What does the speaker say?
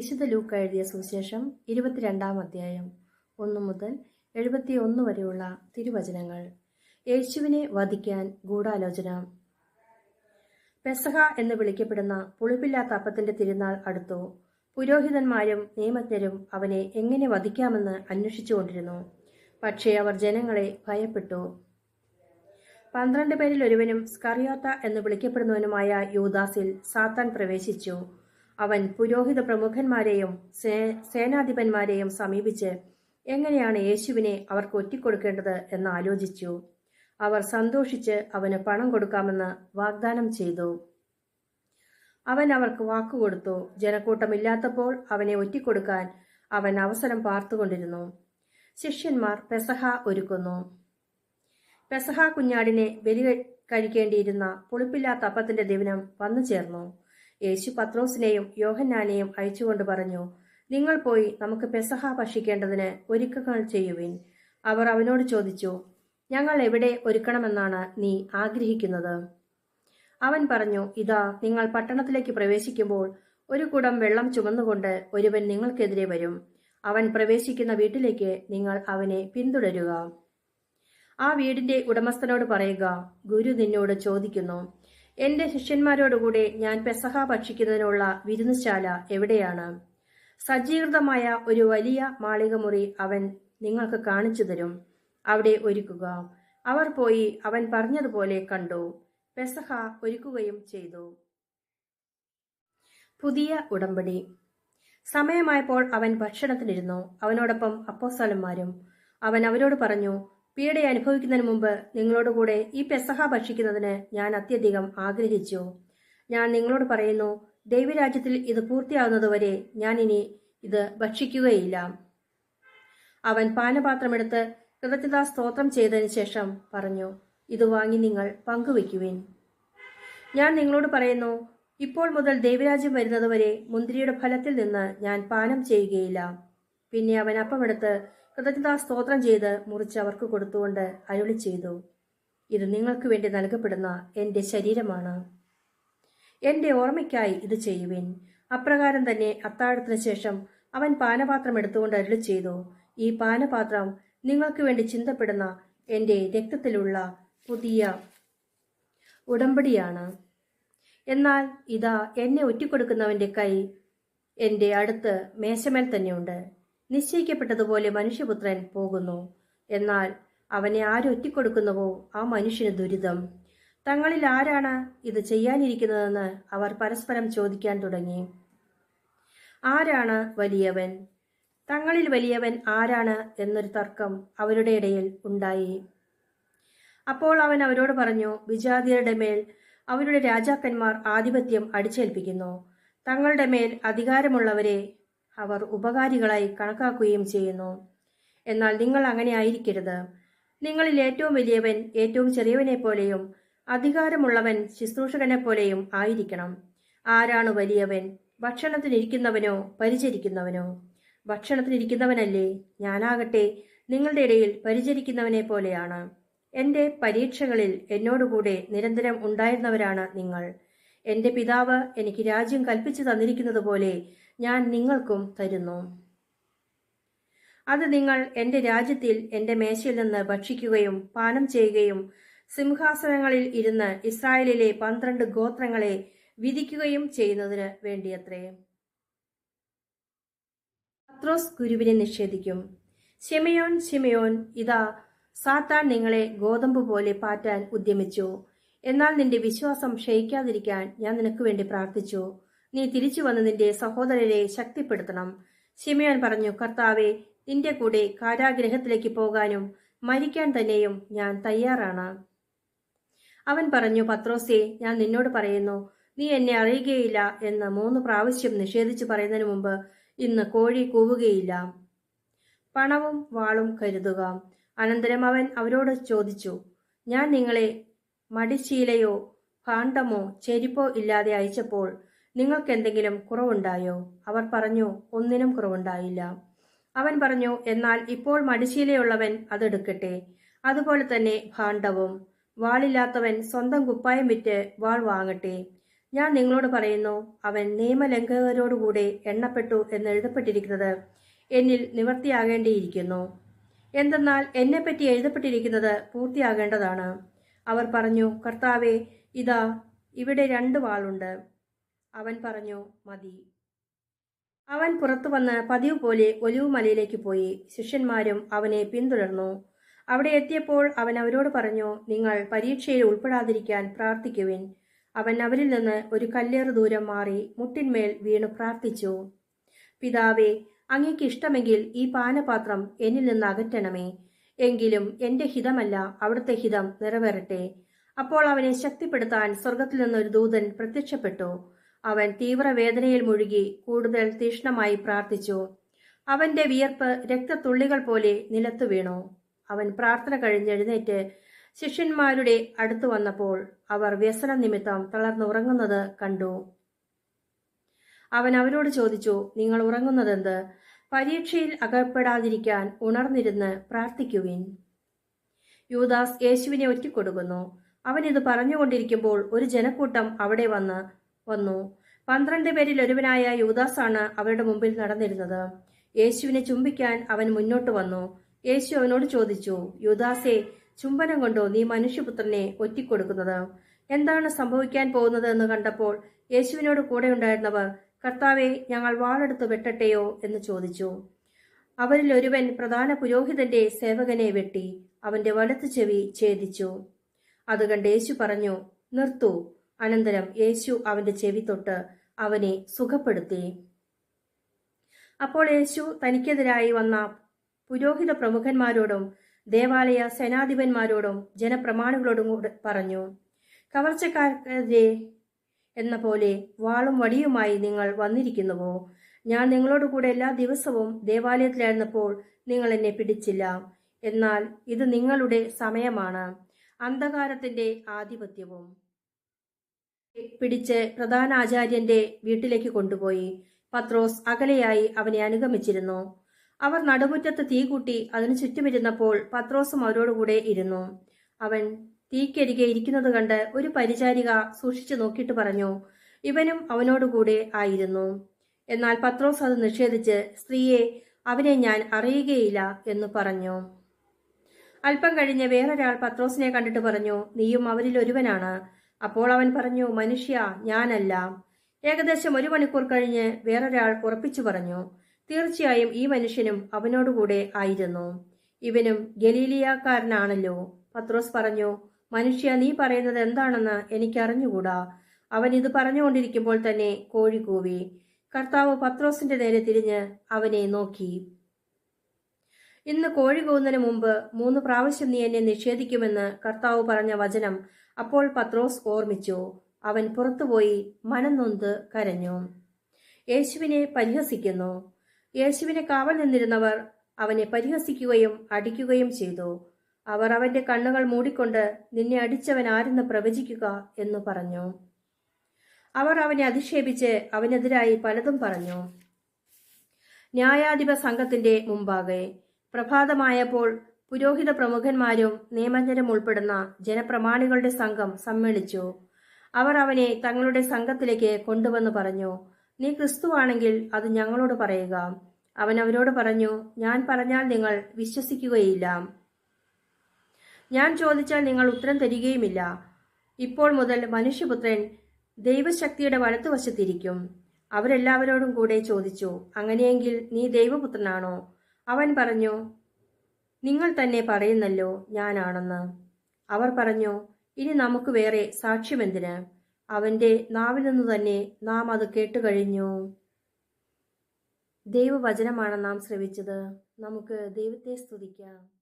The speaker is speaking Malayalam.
വിശുദ്ധ ലൂക്ക എഴുതിയ സുവിശേഷം ഇരുപത്തിരണ്ടാം അധ്യായം ഒന്നു മുതൽ എഴുപത്തി ഒന്ന് വരെയുള്ള തിരുവചനങ്ങൾ. യേശുവിനെ വധിക്കാൻ ഗൂഢാലോചന. പെസഹ എന്ന് വിളിക്കപ്പെടുന്ന പുളിപ്പില്ലാത്ത അപ്പത്തിന്റെ തിരുനാൾ അടുത്തു പുരോഹിതന്മാരും നിയമജ്ഞരും അവനെ എങ്ങനെ വധിക്കാമെന്ന് അന്വേഷിച്ചുകൊണ്ടിരുന്നു പക്ഷേ അവർ ജനങ്ങളെ ഭയപ്പെട്ടു. പന്ത്രണ്ട് പേരിൽ ഒരുവനും സ്കറിയോത്ത എന്ന് വിളിക്കപ്പെടുന്നവനുമായ യൂദാസിൽ സാത്താൻ പ്രവേശിച്ചു. അവൻ പുരോഹിത പ്രമുഖന്മാരെയും സേ- സേനാധിപന്മാരെയും സമീപിച്ച് എങ്ങനെയാണ് യേശുവിനെ അവർക്ക് ഒറ്റിക്കൊടുക്കേണ്ടത് എന്ന് ആലോചിച്ചു. അവർ സന്തോഷിച്ച് അവന് പണം കൊടുക്കാമെന്ന് വാഗ്ദാനം ചെയ്തു. അവൻ അവർക്ക് വാക്കുകൊടുത്തു ജനക്കൂട്ടമില്ലാത്തപ്പോൾ അവനെ ഒറ്റിക്കൊടുക്കാൻ അവൻ അവസരം പാർത്തുകൊണ്ടിരുന്നു. ശിഷ്യന്മാർ പെസഹ ഒരുക്കുന്നു. പെസഹ കുഞ്ഞാടിനെ ബലി കഴി- കഴിക്കേണ്ടിയിരുന്ന പുളിപ്പില്ലാത്ത അപ്പത്തിന്റെ ദിനം വന്നു ചേർന്നു യേശു പത്രോസിനെയും യോഹന്നാനെയും അയച്ചുകൊണ്ട് പറഞ്ഞു നിങ്ങൾ പോയി നമുക്ക് പെസഹ ഭക്ഷിക്കേണ്ടതിന് ഒരുക്കങ്ങൾ ചെയ്യുവിൻ. അവർ അവനോട് ചോദിച്ചു ഞങ്ങൾ എവിടെ ഒരുക്കണമെന്നാണ് നീ ആഗ്രഹിക്കുന്നത്? അവൻ പറഞ്ഞു ഇതാ നിങ്ങൾ പട്ടണത്തിലേക്ക് പ്രവേശിക്കുമ്പോൾ ഒരു കുടം വെള്ളം ചുമന്നുകൊണ്ട് ഒരുവൻ നിങ്ങൾക്കെതിരെ വരും. അവൻ പ്രവേശിക്കുന്ന വീട്ടിലേക്ക് നിങ്ങൾ അവനെ പിന്തുടരുക. ആ വീടിന്റെ ഉടമസ്ഥനോട് പറയുക ഗുരു നിന്നോട് ചോദിക്കുന്നു എന്റെ ശിഷ്യന്മാരോടുകൂടെ ഞാൻ പെസഹ ഭക്ഷിക്കുന്നതിനുള്ള വിരുന്നുശാല എവിടെയാണ്? സജ്ജീകൃതമായ ഒരു വലിയ മാളികമുറി അവൻ നിങ്ങൾക്ക് കാണിച്ചു തരും. അവിടെ ഒരുക്കുക. അവർ പോയി അവൻ പറഞ്ഞതുപോലെ കണ്ടു. പെസഹ ഒരുക്കുകയും ചെയ്തു. പുതിയ ഉടമ്പടി. സമയമായപ്പോൾ അവൻ ഭക്ഷണത്തിനിരുന്നു. അവനോടൊപ്പം അപ്പോസ്തലന്മാരും അവൻ അവരോട് പറഞ്ഞു പീഡ അനുഭവിക്കുന്നതിന് മുമ്പ് നിങ്ങളോട് കൂടെ ഈ പെസഹ ഭക്ഷിക്കുന്നതിന് ഞാൻ അത്യധികം ആഗ്രഹിച്ചു. ഞാൻ നിങ്ങളോട് പറയുന്നു ദൈവരാജ്യത്തിൽ ഇത് പൂർത്തിയാകുന്നതുവരെ ഞാൻ ഇനി ഇത് ഭക്ഷിക്കുകയില്ല. അവൻ പാനപാത്രമെടുത്ത് കൃതജ്ഞതാ സ്തോത്രം ചെയ്തതിന് ശേഷം പറഞ്ഞു ഇത് വാങ്ങി നിങ്ങൾ പങ്കുവയ്ക്കുവിൻ. ഞാൻ നിങ്ങളോട് പറയുന്നു ഇപ്പോൾ മുതൽ ദൈവരാജ്യം വരുന്നതുവരെ മുന്തിരിയുടെ ഫലത്തിൽ നിന്ന് ഞാൻ പാനം ചെയ്യുകയില്ല. പിന്നെ അവൻ അപ്പമെടുത്ത് കൃതജ്ഞതാ സ്തോത്രം ചെയ്ത് മുറിച്ച് അവർക്ക് കൊടുത്തുകൊണ്ട് അരുളി ചെയ്തു. ഇത് നിങ്ങൾക്ക് വേണ്ടി നൽകപ്പെടുന്ന എന്റെ ശരീരമാണ്. എന്റെ ഓർമ്മയ്ക്കായി ഇത് ചെയ്യുവിൻ. അപ്രകാരം തന്നെ അത്താഴത്തിന് ശേഷം അവൻ പാനപാത്രം എടുത്തുകൊണ്ട് അരുളി ചെയ്തു. ഈ പാനപാത്രം നിങ്ങൾക്ക് വേണ്ടി ചിന്തപ്പെടുന്ന എന്റെ രക്തത്തിലുള്ള പുതിയ ഉടമ്പടിയാണ്. എന്നാൽ ഇതാ എന്നെ ഒറ്റിക്കൊടുക്കുന്നവന്റെ കൈ എന്റെ അടുത്ത് മേശമേൽ തന്നെയുണ്ട്. നിശ്ചയിക്കപ്പെട്ടതുപോലെ മനുഷ്യപുത്രൻ പോകുന്നു. എന്നാൽ അവനെ ആരൊറ്റിക്കൊടുക്കുന്നുവോ ആ മനുഷ്യന് ദുരിതം. തങ്ങളിൽ ആരാണ് ഇത് ചെയ്യാനിരിക്കുന്നതെന്ന് അവർ പരസ്പരം ചോദിക്കാൻ തുടങ്ങി. ആരാണ് വലിയവൻ? തങ്ങളിൽ വലിയവൻ ആരാണ് എന്നൊരു തർക്കം അവരുടെ ഇടയിൽ ഉണ്ടായി. അപ്പോൾ അവൻ അവരോട് പറഞ്ഞു വിജാതിയരുടെ മേൽ അവരുടെ രാജാക്കന്മാർ ആധിപത്യം അടിച്ചേൽപ്പിക്കുന്നു. തങ്ങളുടെ മേൽ അധികാരമുള്ളവരെ അവർ ഉപകാരികളായി കണക്കാക്കുകയും ചെയ്യുന്നു. എന്നാൽ നിങ്ങൾ അങ്ങനെ ആയിരിക്കരുത്. നിങ്ങളിൽ ഏറ്റവും വലിയവൻ ഏറ്റവും ചെറിയവനെ പോലെയും അധികാരമുള്ളവൻ ശുശ്രൂഷകനെ പോലെയും ആയിരിക്കണം. ആരാണ് വലിയവൻ? ഭക്ഷണത്തിനിരിക്കുന്നവനോ പരിചരിക്കുന്നവനോ? ഭക്ഷണത്തിനിരിക്കുന്നവനല്ലേ? ഞാനാകട്ടെ നിങ്ങളുടെ ഇടയിൽ പരിചരിക്കുന്നവനെ പോലെയാണ്. എന്റെ പരീക്ഷകളിൽ എന്നോടുകൂടെ നിരന്തരം ഉണ്ടായിരുന്നവരാണ് നിങ്ങൾ. എന്റെ പിതാവ് എനിക്ക് രാജ്യം കൽപ്പിച്ചു തന്നിരിക്കുന്നത് പോലെ ഞാൻ നിങ്ങൾക്കും തരുന്നു. അത് നിങ്ങൾ എന്റെ രാജ്യത്തിൽ എന്റെ മേശയിൽ നിന്ന് ഭക്ഷിക്കുകയും പാനം ചെയ്യുകയും സിംഹാസനങ്ങളിൽ ഇരുന്ന് ഇസ്രായേലിലെ പന്ത്രണ്ട് ഗോത്രങ്ങളെ വിധിക്കുകയും ചെയ്യുന്നതിന് വേണ്ടിയത്രേ. പത്രോസ് ഗുരുവിനെ നിഷേധിക്കും. ഷിമയോൻ ഷിമയോൻ ഇതാ സാത്താൻ നിങ്ങളെ ഗോതമ്പ് പോലെ പാറ്റാൻ ഉദ്യമിച്ചു. എന്നാൽ നിന്റെ വിശ്വാസം ക്ഷയിക്കാതിരിക്കാൻ ഞാൻ നിനക്ക് വേണ്ടി പ്രാർത്ഥിച്ചു. നീ തിരിച്ചു വന്ന് നിന്റെ സഹോദരരെ ശക്തിപ്പെടുത്തണം. ശിമയോൻ പറഞ്ഞു കർത്താവെ നിന്റെ കൂടെ കാരാഗ്രഹത്തിലേക്ക് പോകാനും മരിക്കാൻ തന്നെയും ഞാൻ തയ്യാറാണ്. അവൻ പറഞ്ഞു പത്രോസെ ഞാൻ നിന്നോട് പറയുന്നു നീ എന്നെ അറിയുകയില്ല എന്ന് മൂന്ന് പ്രാവശ്യം നിഷേധിച്ചു പറയുന്നതിന് മുമ്പ് ഇന്ന് കോഴി കൂവുകയില്ല. പണവും വാളും കരുതുക. അനന്തരം അവൻ അവരോട് ചോദിച്ചു ഞാൻ നിങ്ങളെ മടിശീലയോ ഭാണ്ഡമോ ചെരിപ്പോ ഇല്ലാതെ അയച്ചപ്പോൾ നിങ്ങൾക്കെന്തെങ്കിലും കുറവുണ്ടായോ? അവർ പറഞ്ഞു ഒന്നിനും കുറവുണ്ടായില്ല. അവൻ പറഞ്ഞു എന്നാൽ ഇപ്പോൾ മടിശീലയുള്ളവൻ അതെടുക്കട്ടെ അതുപോലെ തന്നെ ഭാണ്ഡവും. വാളില്ലാത്തവൻ സ്വന്തം കുപ്പായം വിറ്റ് വാൾ വാങ്ങട്ടെ. ഞാൻ നിങ്ങളോട് പറയുന്നു അവൻ നിയമലംഘകരോടുകൂടെ എണ്ണപ്പെട്ടു എന്ന് എഴുതപ്പെട്ടിരിക്കുന്നത് എന്നിൽ നിവർത്തിയാകേണ്ടിയിരിക്കുന്നു. എന്തെന്നാൽ എന്നെപ്പറ്റി എഴുതപ്പെട്ടിരിക്കുന്നത് പൂർത്തിയാകേണ്ടതാണ്. അവർ പറഞ്ഞു കർത്താവെ ഇതാ ഇവിടെ രണ്ട് വാളുണ്ട്. അവൻ പറഞ്ഞു മതി. അവൻ പുറത്തു വന്ന് പതിവ് പോലെ ഒലിവുമലയിലേക്ക് പോയി. ശിഷ്യന്മാരും അവനെ പിന്തുടർന്നു. അവിടെ എത്തിയപ്പോൾ അവൻ അവരോട് പറഞ്ഞു നിങ്ങൾ പരീക്ഷയിൽ ഉൾപ്പെടാതിരിക്കാൻ പ്രാർത്ഥിക്കുവിൻ. അവൻ അവരിൽ നിന്ന് ഒരു കല്ലേറ് ദൂരം മാറി മുട്ടിന്മേൽ വീണു പ്രാർത്ഥിച്ചു. പിതാവേ അങ്ങേക്ക് ഇഷ്ടമെങ്കിൽ ഈ പാനപാത്രം എന്നിൽ നിന്ന് അകറ്റണമേ. എങ്കിലും എന്റെ ഹിതമല്ല അവിടുത്തെ ഹിതം നിറവേറട്ടെ. അപ്പോൾ അവനെ ശക്തിപ്പെടുത്താൻ സ്വർഗത്തിൽ നിന്നൊരു ദൂതൻ പ്രത്യക്ഷപ്പെട്ടു. അവൻ തീവ്രവേദനയിൽ മുഴുകി കൂടുതൽ തീഷ്ണമായി പ്രാർത്ഥിച്ചു. അവന്റെ വിയർപ്പ് രക്തത്തുള്ളികൾ പോലെ നിലത്തു വീണു. അവൻ പ്രാർത്ഥന കഴിഞ്ഞെഴുന്നേറ്റ് ശിഷ്യന്മാരുടെ അടുത്തു വന്നപ്പോൾ അവർ വ്യസന നിമിത്തം തളർന്നുറങ്ങുന്നത് കണ്ടു. അവൻ അവരോട് ചോദിച്ചു നിങ്ങൾ ഉറങ്ങുന്നതെന്ത്? പരീക്ഷയിൽ അകപ്പെടാതിരിക്കാൻ ഉണർന്നിരുന്ന് പ്രാർത്ഥിക്കുവിൻ. യൂദാസ് യേശുവിനെ ഒറ്റിക്കൊടുക്കുന്നു. അവൻ ഇത് പറഞ്ഞുകൊണ്ടിരിക്കുമ്പോൾ ഒരു ജനക്കൂട്ടം അവിടെ വന്ന് വന്നു. പന്ത്രണ്ട് പേരിൽ ഒരുവനായ യൂദാസാണ് അവരുടെ മുമ്പിൽ നടന്നിരുന്നത്. യേശുവിനെ ചുംബിക്കാൻ അവൻ മുന്നോട്ട് വന്നു. യേശു അവനോട് ചോദിച്ചു യൂദാസെ ചുംബനം കൊണ്ടോ നീ മനുഷ്യപുത്രനെ ഒറ്റിക്കൊടുക്കുന്നത്? എന്താണ് സംഭവിക്കാൻ പോകുന്നത് എന്ന് കണ്ടപ്പോൾ യേശുവിനോട് കൂടെ ഉണ്ടായിരുന്നവർ കർത്താവെ ഞങ്ങൾ വാളെടുത്ത് വെട്ടട്ടെയോ? എന്ന് ചോദിച്ചു. അവരിൽ ഒരുവൻ പ്രധാന പുരോഹിതന്റെ സേവകനെ വെട്ടി അവന്റെ വലത്ത് ചെവി ഛേദിച്ചു. അത് കണ്ട് യേശു പറഞ്ഞു നിർത്തൂ അനന്തരം യേശു അവന്റെ ചെവി തൊട്ട് അവനെ സുഖപ്പെടുത്തി. അപ്പോൾ യേശു തനിക്കെതിരായി വന്ന പുരോഹിത പ്രമുഖന്മാരോടും ദേവാലയ സേനാധിപന്മാരോടും ജനപ്രമാണികളോടും പറഞ്ഞു കവർച്ചക്കാർക്കെതിരെ എന്ന പോലെ വാളും വടിയുമായി നിങ്ങൾ വന്നിരിക്കുന്നുവോ? ഞാൻ നിങ്ങളോട് കൂടെ എല്ലാ ദിവസവും ദേവാലയത്തിലായിരുന്നപ്പോൾ നിങ്ങൾ എന്നെ പിടിച്ചില്ല. എന്നാൽ ഇത് നിങ്ങളുടെ സമയമാണ്. അന്ധകാരത്തിന്റെ ആധിപത്യവും. പിടിച്ച് പ്രധാന ആചാര്യന്റെ വീട്ടിലേക്ക് കൊണ്ടുപോയി. പത്രോസ് അകലെയായി അവനെ അനുഗമിച്ചിരുന്നു. അവർ നടുമുറ്റത്ത് തീ കൂട്ടി അതിനു ചുറ്റുമിരുന്നപ്പോൾ പത്രോസും അവരോടുകൂടെ ഇരുന്നു. അവൻ തീക്കരികെ ഇരിക്കുന്നത് കണ്ട് ഒരു പരിചാരിക സൂക്ഷിച്ചു നോക്കിയിട്ട് പറഞ്ഞു ഇവനും അവനോടുകൂടെ ആയിരുന്നു. എന്നാൽ പത്രോസ് അത് നിഷേധിച്ച് സ്ത്രീയെ അവനെ ഞാൻ അറിയുകയില്ല എന്ന് പറഞ്ഞു. അല്പം കഴിഞ്ഞ് വേറൊരാൾ പത്രോസിനെ കണ്ടിട്ട് പറഞ്ഞു നീയും അവരിൽ ഒരുവനാണ് അപ്പോൾ അവൻ പറഞ്ഞു മനുഷ്യ ഞാനല്ല. ഏകദേശം ഒരു മണിക്കൂർ കഴിഞ്ഞ് വേറൊരാൾ ഉറപ്പിച്ചു പറഞ്ഞു തീർച്ചയായും ഈ മനുഷ്യനും അവനോടുകൂടെ ആയിരുന്നു. ഇവനും ഗലീലിയാക്കാരനാണല്ലോ. പത്രോസ് പറഞ്ഞു മനുഷ്യ നീ പറയുന്നത് എന്താണെന്ന് എനിക്കറിഞ്ഞുകൂടാ. അവൻ ഇത് പറഞ്ഞുകൊണ്ടിരിക്കുമ്പോൾ തന്നെ കോഴി കൂവി. കർത്താവ് പത്രോസിന്റെ നേരെ തിരിഞ്ഞ് അവനെ നോക്കി. ഇന്ന് കോഴി കൂവുന്നതിന് മുമ്പ് മൂന്ന് പ്രാവശ്യം നീ എന്നെ നിഷേധിക്കുമെന്ന് കർത്താവ് പറഞ്ഞ വചനം അപ്പോൾ പത്രോസ് ഓർമ്മിച്ചു. അവൻ പുറത്തുപോയി മനം നൊന്ത് കരഞ്ഞു. യേശുവിനെ പരിഹസിക്കുന്നു. യേശുവിനെ കാവൽ നിന്നിരുന്നവർ അവനെ പരിഹസിക്കുകയും അടിക്കുകയും ചെയ്തു. അവർ അവന്റെ കണ്ണുകൾ മൂടിക്കൊണ്ട് നിന്നെ അടിച്ചവൻ ആരെന്ന് പ്രവചിക്കുക എന്ന് പറഞ്ഞു. അവർ അവനെ അധിക്ഷേപിച്ച് അവനെതിരായി പലതും പറഞ്ഞു. ന്യായാധിപ സംഘത്തിന്റെ മുമ്പാകെ പ്രഭാതമായപ്പോൾ പുരോഹിത പ്രമുഖന്മാരും നിയമജ്ഞരും ഉൾപ്പെടുന്ന ജനപ്രമാണികളുടെ സംഘം സമ്മേളിച്ചു. അവർ അവനെ തങ്ങളുടെ സംഘത്തിലേക്ക് കൊണ്ടുവന്ന് പറഞ്ഞു നീ ക്രിസ്തുവാണെങ്കിൽ അത് ഞങ്ങളോട് പറയുക. അവൻ അവരോട് പറഞ്ഞു ഞാൻ പറഞ്ഞാൽ നിങ്ങൾ വിശ്വസിക്കുകയില്ല. ഞാൻ ചോദിച്ചാൽ നിങ്ങൾ ഉത്തരം തരികയുമില്ല. ഇപ്പോൾ മുതൽ മനുഷ്യപുത്രൻ ദൈവശക്തിയുടെ വലത്തുവശത്തിരിക്കും. അവരെല്ലാവരോടും കൂടെ ചോദിച്ചു അങ്ങനെയെങ്കിൽ നീ ദൈവപുത്രനാണോ? അവൻ പറഞ്ഞു നിങ്ങൾ തന്നെ പറയുന്നല്ലോ ഞാനാണെന്ന്. അവർ പറഞ്ഞു ഇനി നമുക്ക് വേറെ സാക്ഷ്യമെന്തിന്? അവന്റെ നാവിൽ നിന്ന് തന്നെ നാം അത് കേട്ടുകഴിഞ്ഞു. ദൈവവചനമാണ് നാം ശ്രവിച്ചത്. നമുക്ക് ദൈവത്തെ സ്തുതിക്കാം.